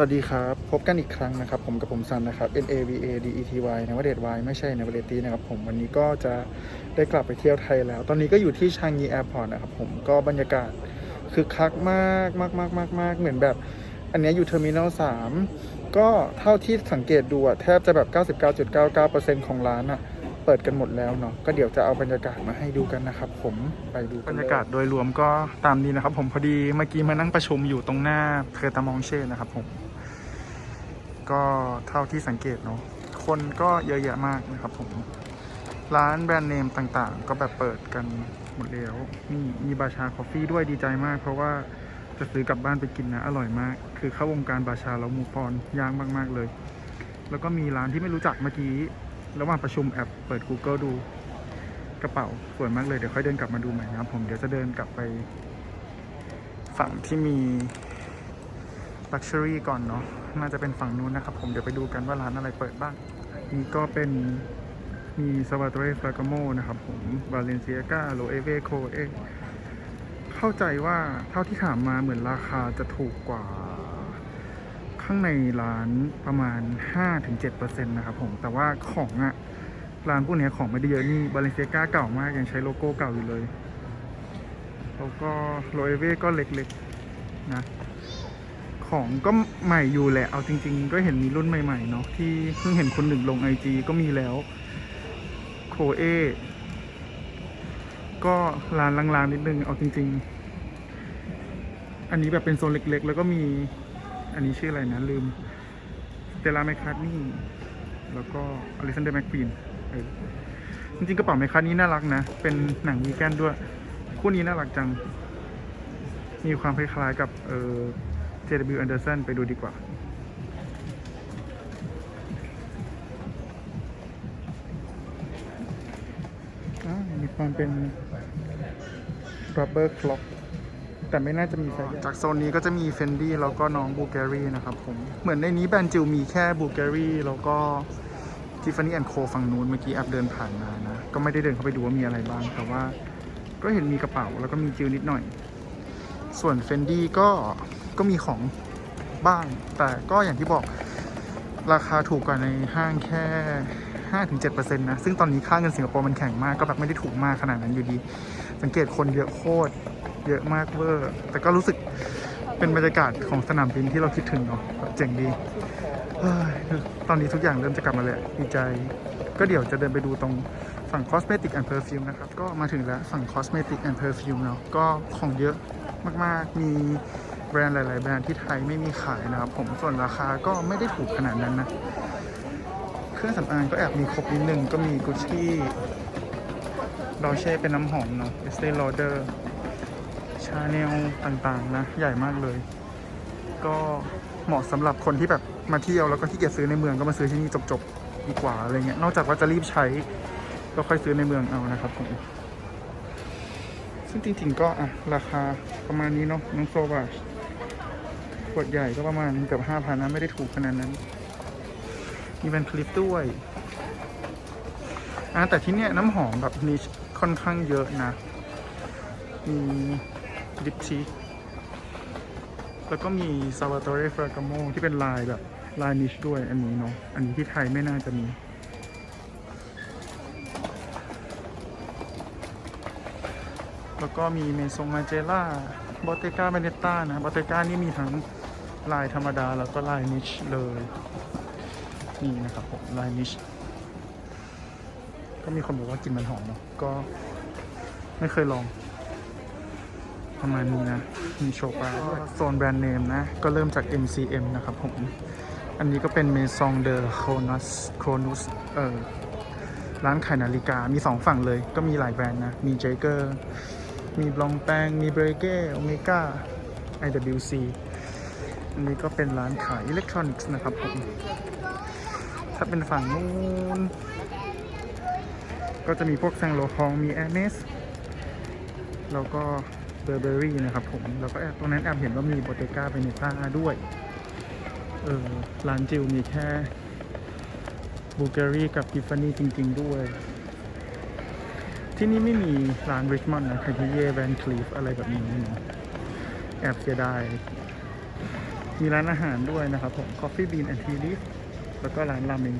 สวัสดีครับ พบกันอีกครั้งนะครับ ผมกับผมซันนะครับ N A V A D E T Y นวเดช Y ไม่ใช่นวเดตีนะครับผมวันนี้ก็จะได้กลับไปเที่ยวไทยแล้ว ตอนนี้ก็อยู่ที่ชางงีแอร์พอร์ตนะครับผมก็บรรยากาศคึกคักมากมากมากมากมากเหมือนแบบ อันนี้อยู่เทอร์มินอล3ก็เท่าที่สังเกตดูอะแทบจะแบบ 99.99%ของร้านอะเปิดกันหมดแล้วเนาะก็เดี๋ยวจะเอาบรรยากาศมาให้ดูกันนะครับผมไปดูบรรยากาศโดยรวมก็ตามนี้นะครับ ผมพอดีเมื่อกี้มานั่งประชุมอยู่ตรงหน้าเพอร์ตามองเช่นะครับผม ก็เท่าที่สังเกตเนาะคนก็เยอะแยะมากนะครับผม ร้านแบรนด์เนมต่างๆ ก็แบบเปิดกันหมดแล้วนี่มีบาชาคอฟฟี่ด้วยดีใจมาก เพราะว่าจะซื้อกลับบ้านไปกินนะ อร่อยมาก คือเข้าวงการบาชาแล้วมูฟอนย่ากมากๆเลย แล้วก็มีร้านที่ไม่รู้จักเมื่อกี้ระหว่างประชุมแอปเปิด Google ดูกระเป๋าสวยมากเลย เดี๋ยวค่อยเดินกลับมาดูใหม่นะครับผมเดี๋ยวจะเดินกลับไป ฝั่งที่มี Luxury ก่อนเนาะ น่าจะเป็นฝั่งนู้นนะครับ ผมเดี๋ยวไปดูกันว่าร้านอะไรเปิดบ้าง นี่ก็เป็นมีซาวาโตเรฟลากาโมนะครับผมบาเลนเซียกาโลเอเวโคเอเข้าใจว่าเท่าที่ถามมาเหมือนราคาจะถูกกว่า ข้างในร้านประมาณ 5-7%นะครับผมแต่ว่าของอะร้านพวกนี้ของไม่ได้เยอะนี่บาเลนเซียกาเก่ามากยังใช้โลโก้เก่าอยู่เลย แล้วก็โลเอเวก็เล็กๆนะ ของก็ใหม่อยู่แหละ เอาจริง ๆ ก็เห็นมีรุ่นใหม่ๆเนาะที่เพิ่งเห็นคนหนึ่งลงไอจีก็มีแล้วโคเอก็ลานลางๆนิดนึง เอาจริง ๆ อันนี้แบบเป็นโซนเล็ก ๆ แล้วก็มี อันนี้ชื่ออะไรนะ ลืมเ e ลาแมคคาร์นี่แล้วก็อลิซันเดอร์แมคควีนจริงๆกระเป๋าแมคคาร์นี่น่ารักนะ เป็นหนังวีแกนด้วย คู่นี้น่ารักจัง มีความคล้ายๆกับเออ JW Anderson ไปดูดีกว่าอมีความเป็น rubber clock แต่ไม่น่าจะมีไซส์จากโซนนี้ก็จะมี Fendi แล้วก็น้อง Bulgari นะครับผม เหมือนในนี้แบรนด์จิวมีแค่ Bulgari แล้วก็ Tiffany Co ฝั่งนู้นเมื่อกี้แอบเดินผ่านมานะ ก็ไม่ได้เดินเข้าไปดูว่ามีอะไรบ้าง แต่ว่าก็เห็นมีกระเป๋าแล้วก็มีจิวนิดหน่อย ส่วน Fendi ก็ ก็มีของบ้าง แต่ก็อย่างที่บอกราคาถูกกว่าในห้างแค่ 5-7%นะ ซึ่งตอนนี้ค่าเงินสิงคโปร์มันแข็งมาก ก็แบบไม่ได้ถูกมากขนาดนั้นอยู่ดี สังเกตคนเยอะโคตร เยอะมากเวอร์ แต่ก็รู้สึกเป็นบรรยากาศของสนามบินที่เราคิดถึงเนาะเจ๋งดีตอนนี้ทุกอย่างเริ่มจะกลับมาแล้วดีใจ ก็เดี๋ยวจะเดินไปดูตรงฝั่ง cosmetic and perfume นะครับ ก็มาถึงแล้วฝั่ง cosmetic and perfume เนาะ ก็ของเยอะมากๆ มี แบรนด์หลาย ๆ แบรนด์ที่ไทยไม่มีขายนะครับ ผมส่วนราคาก็ไม่ได้ถูกขนาดนั้นนะ เครื่องสำอางก็แอบมีครบนิดนึง ก็มีกุชชี่ดอเช่เป็นน้ำหอมเนาะเอสเต e ลอเดอร์ชาแนลต่าง ๆ นะ ใหญ่มากเลย ก็เหมาะสำหรับคนที่แบบมาเที่ยวแล้วก็ที่เกียจซื้อในเมืองก็มาซื้อที่นี่จบ ๆ ดีกว่าอะไรเงี้ยนอกจากว่าจะรีบใช้ก็ค่อยซื้อในเมืองเอานะครับผมซึ่งจริงๆก็อะ ราคาประมาณนี้เนาะน้องโซบาช ขวดใหญ่ก็ประมาณเกือบห้าพันนะไม่ได้ถูกขนาดนั้น มีแวนคลิปด้วยอะแต่ที่เนี้ยน้ำหอมแบบนิชค่อนข้างเยอะนะมีดิปชีแล้วก็มีซาวาโตเรฟรากาโมที่เป็นลายแบบลายนิชด้วยอันนี้เนาะอันนี้ที่ไทยไม่น่าจะมีแล้วก็มีเมซงมาเจล่าบอเตกาเบเนต้านะบอเตกานี่มีทั้ง ลายธรรมดาแล้วก็ลายนิชเลย นี่นะครับผมลายนิช ก็มีคนบอกว่ากินมันหอมเนาะก็ไม่เคยลองประมาณนี้นะ มีโชปาด้วยโซนแบรนด์เนมนะ ก็เริ่มจาก MCM นะครับผม อันนี้ก็เป็นเมซองเดอโครนัสโครนุสเออร้านขายนาฬิกา มีสองฝั่งเลย ก็มีหลายแบรนด์นะ มีเจเกอร์ มีบลองแปงมีเบรเก้โอเมก้า IWC อันนี้ก็เป็นร้านขายอิเล็กทรอนิกส์นะครับผมถ้าเป็นฝั่งนู้น ก็จะมีพวกแซงโลคองมีแอร์เมสแล้วก็เบอร์เบอรี่นะครับผม แล้วก็ตรงนั้นแอบเห็นว่ามีโบเตก้าเบเนต้าด้วย เออร้านจิวมีแค่บูเกอรี่กับกิฟฟานี่จริง ๆ ด้วย ที่นี่ไม่มีร้านริชมอนด์นะคาทิเย่แวนคลีฟอะไรแบบนี้นะแอบเสียดาย มีร้านอาหารด้วยนะครับผม Coffee Bean and Tea Leaf แล้วก็ร้านราเมง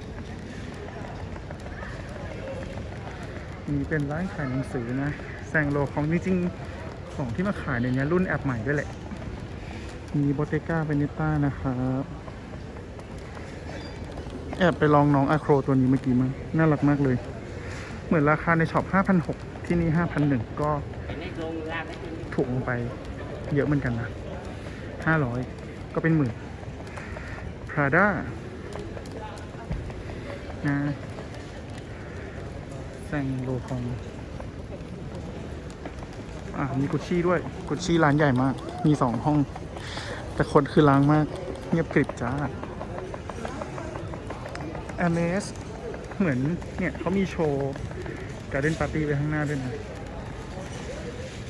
นี่เป็นร้านขายหนังสือนะแซงโลของจริงๆของที่มาขายในเนี้ยรุ่นแอปใหม่ด้วยแหละ มีโบเตก้าเ e เนต้านะครับแอบไปลองน้องอะโครตัวนี้เมื่อกี้มั้งน่ารักมากเลย เหมือนราคาในช็อป5,600ที่นี่5,100ก็ถูกลงไปเยอะเหมือนกันนะ500 ก็เป็นหมื่น Prada นะแซงโลคองอ่ามีกุชชี่ด้วย กุชชี่ร้านใหญ่มาก มีสองห้อง แต่คนคือล้างมาก เงียบกริบจ้า a m a z เหมือนเนี่ยเขามีโชว์การเล่นปาร์ตี้ไว้ข้างหน้าด้วยนะ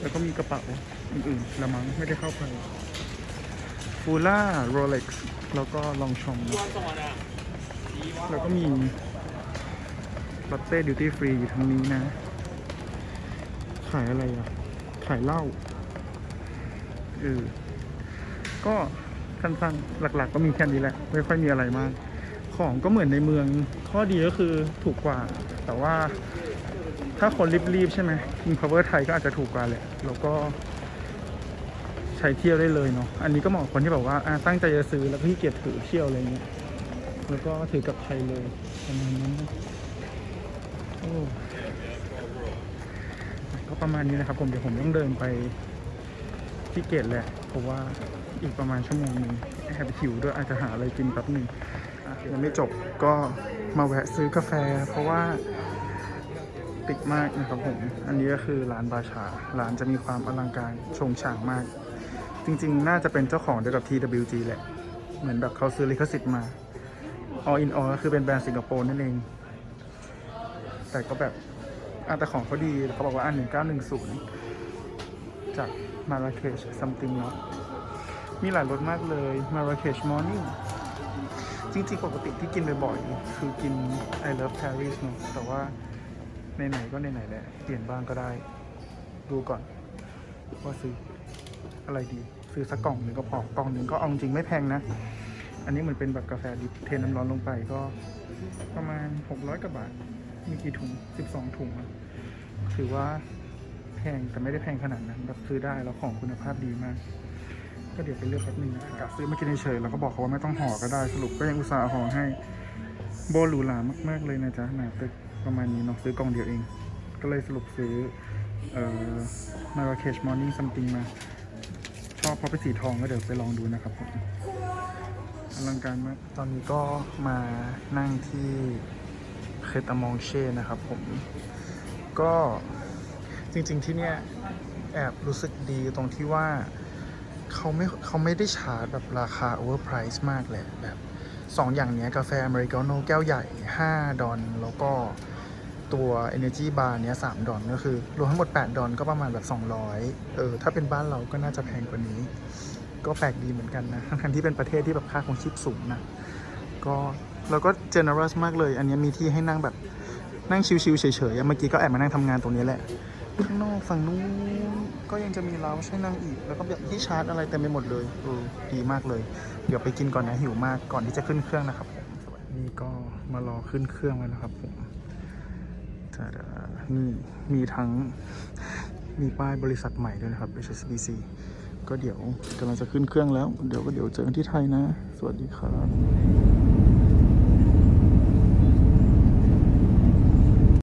แล้วก็มีกระเป๋าอื่นๆละมั้งไม่ได้เข้าไป ฟูล่าโรเล็กซ์แล้วก็ลองชมนะแล้วก็มีลอตเต้ดิวตี้ฟรีอยู่ทางนี้นะ ขายอะไรอะ ขายเหล้าเออก็สั้นๆหลักๆ ก็มีแค่นี้แหละ ไม่ค่อยมีอะไรมาก ของก็เหมือนในเมือง ข้อดีก็คือถูกกว่า แต่ว่าถ้าคนรีบๆใช่ไหม King Power ไทยก็อาจจะถูกกว่าแหละ แล้วก็ ใช้เที่ยวได้เลยเนาะ อันนี้ก็เหมาะคนที่แบบว่าตั้งใจจะซื้อแล้วก็ขี้เกียจถือเที่ยวอะไรเงี้ย แล้วก็ถือกลับไทยเลยประมาณนั้นนะโอ้ก็ประมาณนี้นะครับผมเดี๋ยวผมต้องเดินไปที่เกตแหละ เพราะว่าอีกประมาณชั่วโมงหนึ่งแอบหิวด้วยอาจจะหาอะไรกินแป๊บหนึ่งยังไม่จบก็มาแวะซื้อกาแฟ เพราะว่าติดมากนะครับผม อันนี้ก็คือร้านบาชา ร้านจะมีความอลังการชงฉ่างมาก จริงๆ น่าจะเป็นเจ้าของเดียวกับ TWG แหละ เหมือนแบบเขาซื้อลิขสิทธิ์มา All in all ก็คือเป็นแบรนด์สิงคโปร์นั่นเอง แต่ก็แบบอแต่ของเขาดีเขาบอกว่าอัน1910จากมาราเคช something เนาะมีหลายรสมากเลยมาราเคช morning จริงๆ ปกติที่กินบ่อยๆ คือกิน I love Paris เนาะแต่ว่าไหนๆก็ไหนๆแหละ เปลี่ยนบ้างก็ได้ ดูก่อนว่าซื้อ อะไรดี ซื้อสักกล่องหนึ่งก็พอกล่องหนึ่งก็เอาจริงไม่แพงนะ อันนี้เหมือนเป็นแบบกาแฟดิบเทน้ำร้อนลงไปก็ประมาณ 600กว่าบาท มีกี่ถุง 12 ถุงอะถือว่าแพงแต่ไม่ได้แพงขนาดนั้นแบบซื้อได้แล้วของคุณภาพดีมาก ก็เดี๋ยวไปเลือกแป๊บนึงนะกะซื้อมากินเฉยแล้วก็บอกเขาว่าไม่ต้องห่อก็ได้สรุปก็ยังอุตส่าห์ห่อให้โบหรูหรามากๆเลยนะจ๊ะหนาตึกประมาณนี้เนาะซื้อกล่องเดียวเอง ก็เลยสรุปซื้อเอ่อ Marrakesh Morning Something มาะเป็นสีทองก็เดี๋ยวไปลองดูนะครับผมอลังการมาก ตอนนี้ก็มานั่งที่เคตามองเช่นะครับผม ก็จริงๆที่เนี่ยแอบรู้สึกดีตรงที่ว่าเขาไม่เขาไม่ได้ชาร์จแบบราคา overprice มากแหละแบบสองอย่างเนี้ยกาแฟอเมริกาโน่แก้วใหญ่ 5 ดอลแล้วก็ ตัว Energy Bar เนี้ย3ดอลก็คือ รวมทั้งหมด 8 ดอลก็ประมาณแบบ 200 เออ ถ้าเป็นบ้านเราก็น่าจะแพงกว่านี้ ก็แปลกดีเหมือนกันนะทั้งที่เป็นประเทศที่แบบค่าครองชีพสูงนะก็แล้วก็ generous มากเลย อันนี้มีที่ให้นั่งแบบนั่งชิวๆเฉยๆเมื่อกี้ก็แอบมานั่งทำงานตรงนี้แหละข้างนอกฝั่งนู้นก็ยังจะมีเราใช้นั่งอีก แล้วก็แบบที่ชาร์จอะไรเต็มไปหมดเลยเออดีมากเลย เดี๋ยวไปกินก่อนนะหิวมากก่อนที่จะขึ้นเครื่องนะครับนี่ก็มารอขึ้นเครื่องแล้วนะครับผม จะนี่มีทั้งมีป้ายบริษัทใหม่ด้วยนะครับ HSBC ก็เดี๋ยวกำลังจะขึ้นเครื่องแล้ว เดี๋ยวก็เดี๋ยวเจอกันที่ไทยนะ สวัสดีครับ